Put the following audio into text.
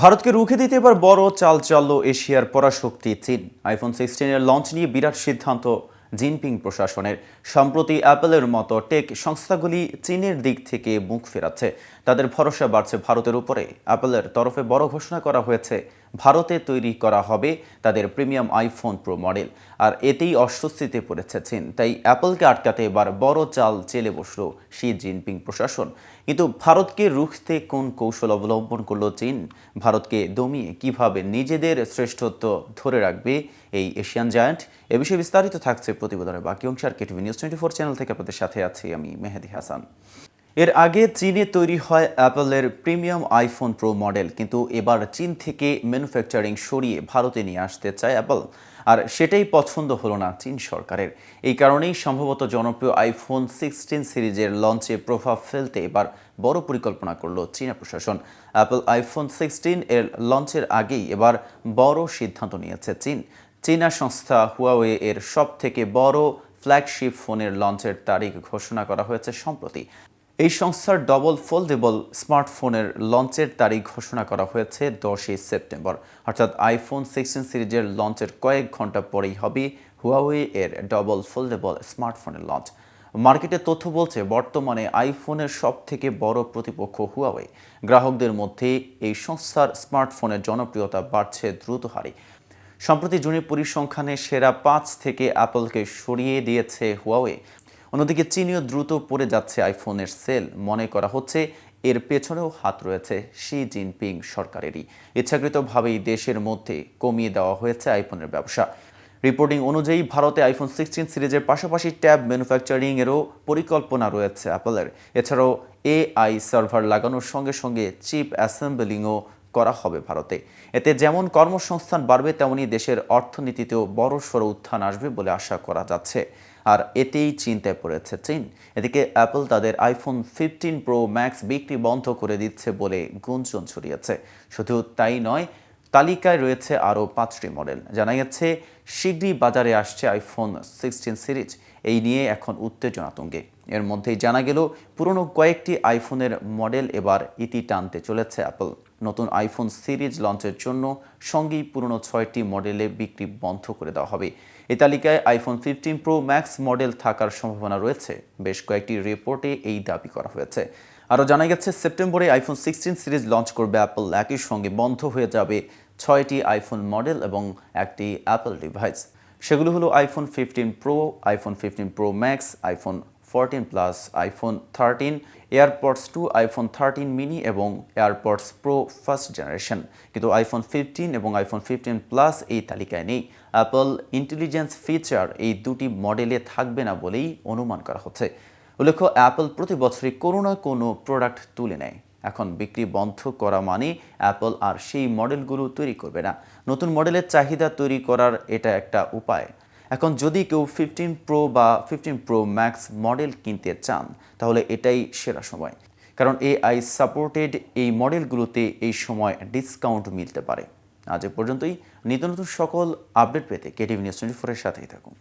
ভারতকে রুখে দিতে এবার বড় চাল চালল এশিয়ার পরাশক্তি চীন। আইফোন সিক্সটিনের লঞ্চ নিয়ে বিরাট সিদ্ধান্ত জিনপিং প্রশাসনের। সম্প্রতি অ্যাপেলের মতো টেক সংস্থাগুলি চীনের দিক থেকে মুখ ফেরাচ্ছে। তাদের ভরসা বাড়ছে ভারতের উপরে। অ্যাপেলের তরফে বড় ঘোষণা করা হয়েছে, ভারতে তৈরি করা হবে তাদের প্রিমিয়াম আইফোন প্রো মডেল। আর এতেই অস্বস্তিতে পড়েছে চীন। তাই অ্যাপলকে আটকাতে এবার বড় চাল চেলে বসল শি জিনপিং প্রশাসন। কিন্তু ভারতকে রুখতে কোন কৌশল অবলম্বন করল চীন? ভারতকে দমিয়ে কীভাবে নিজেদের শ্রেষ্ঠত্ব ধরে রাখবে এই এশিয়ান জায়ান্ট? এ বিষয়ে বিস্তারিত থাকছে প্রতিবেদনের বাকি অংশ। আর KTV news twenty four channel থেকে আপনাদের সাথে আছি আমি মেহেদি হাসান। এর আগে চীনে তৈরি হয় অ্যাপলের প্রিমিয়াম আইফোন প্রো মডেল, কিন্তু এবার চীন থেকে ম্যানুফ্যাকচারিং সরিয়ে ভারতে নিয়ে আসতে চায় অ্যাপল। আর সেটাই পছন্দ হলো না চীন সরকারের। এই কারণেই সম্ভবত জনপ্রিয় আইফোন সিক্সটিন সিরিজের লঞ্চে প্রভাব ফেলতে এবার বড় পরিকল্পনা করল চীনা প্রশাসন। অ্যাপল আইফোন সিক্সটিন এর লঞ্চের আগেই এবার বড় সিদ্ধান্ত নিয়েছে চীন। চীনা সংস্থা হুয়াওয়ে এর সব থেকে বড় ফ্ল্যাগশিপ ফোনের লঞ্চের তারিখ ঘোষণা করা হয়েছে সম্প্রতি। এই সংস্থার ডবল ফোল্ডেবল স্মার্টফোনের লঞ্চের তারিখ ঘোষণা করা হয়েছে দশই সেপ্টেম্বর। অর্থাৎ আইফোন সিক্সটিন সিরিজের লঞ্চের কয়েক ঘণ্টা পরেই হবে হুয়াওয়ে এর ডবল ফোল্ডেবল স্মার্টফোনের লঞ্চ মার্কেটে তথ্য বলছে, বর্তমানে আইফোনের সব থেকে বড় প্রতিপক্ষ হুয়াওয়ে গ্রাহকদের মধ্যে এই সংস্থার স্মার্টফোনের জনপ্রিয়তা বাড়ছে দ্রুত হারে। সম্প্রতি জুনের পরিসংখ্যানে সেরা পাঁচ থেকে অ্যাপলকে সরিয়ে দিয়েছে হুয়াওয়ে অন্যদিকে চীনীয় দ্রুত পড়ে যাচ্ছে আইফোনের সেল। মনে করা হচ্ছে এর পেছনেও হাত রয়েছে শি জিনপিং সরকারেরই। ইচ্ছাকৃতভাবেই দেশের মধ্যে কমিয়ে দেওয়া হয়েছে আইফোনের ব্যবসা। রিপোর্টিং অনুযায়ী ভারতে আইফোন সিক্সটিন সিরিজের পাশাপাশি ট্যাব ম্যানুফ্যাকচারিং এরও পরিকল্পনা রয়েছে অ্যাপলের। এছাড়াও এআই সার্ভার লাগানোর সঙ্গে সঙ্গে চিপ অ্যাসেম্বলিংও করা হবে ভারতে। এতে যেমন কর্মসংস্থান বাড়বে, তেমনি দেশের অর্থনীতিতেও বড়সড় উত্থান আসবে বলে আশা করা যাচ্ছে। আর এতেই চিন্তায় পড়েছে চীন। এদিকে অ্যাপল তাদের আইফোন ফিফটিন প্রো ম্যাক্স বিক্রি বন্ধ করে দিচ্ছে বলে গুঞ্জন ছড়িয়েছে। শুধু তাই নয়, তালিকায় রয়েছে আরও পাঁচটি মডেল। জানা গেছে শীঘ্রই বাজারে আসছে আইফোন সিক্সটিন সিরিজ। এই নিয়ে এখন উত্তেজনা তুঙ্গে এর মধ্যেই জানা গেল, পুরনো কয়েকটি আইফোনের মডেল এবার ইতি টানতে চলেছে অ্যাপল। নতুন আইফোন সিরিজ লঞ্চের জন্য সঙ্গেই পুরনো ছয়টি মডেলে বিক্রি বন্ধ করে দেওয়া হবে। এ তালিকায় iPhone fifteen pro max model থাকার সম্ভাবনা রয়েছে। বেশ কয়েকটি রিপোর্টে এই দাবি করা হয়েছে। আরও জানা গেছে, সেপ্টেম্বরে আইফোন সিক্সটিন সিরিজ লঞ্চ করবে অ্যাপল। একই সঙ্গে বন্ধ হয়ে যাবে ছয়টি আইফোন মডেল এবং একটি অ্যাপল ডিভাইস। সেগুলো হলো iPhone fifteen pro, iPhone fifteen pro max, iPhone fourteen plus iPhone thirteen AirPods two iPhone thirteen mini এবং এয়ারপডস প্রো ফার্স্ট জেনারেশন কিন্তু আইফোন ফিফটিন এবং আইফোন ফিফটিন প্লাস এই তালিকায় নেই। অ্যাপল ইন্টেলিজেন্স ফিচার এই দুটি মডেলে থাকবে না বলেই অনুমান করা হচ্ছে। উল্লেখ্য অ্যাপল প্রতি বছরই কোনো না কোনো প্রোডাক্ট তুলে নেয়। এখন বিক্রি বন্ধ করা মানে অ্যাপল আর সেই মডেলগুলো তৈরি করবে না। নতুন মডেলের চাহিদা তৈরি করার এটা একটা উপায়। এখন যদি কেউ ফিফটিন প্রো বা ফিফটিন প্রো ম্যাক্স মডেল কিনতে চান, তাহলে এটাই সেরা সময়। কারণ এআই সাপোর্টেড এই মডেলগুলোতে এই সময় ডিসকাউন্ট মিলতে পারে। আজ পর্যন্তই। নিত্য নতুন সকল আপডেট পেতে কেটিভি নিউজ টোয়েন্টি ফোরের সাথেই থাকুন।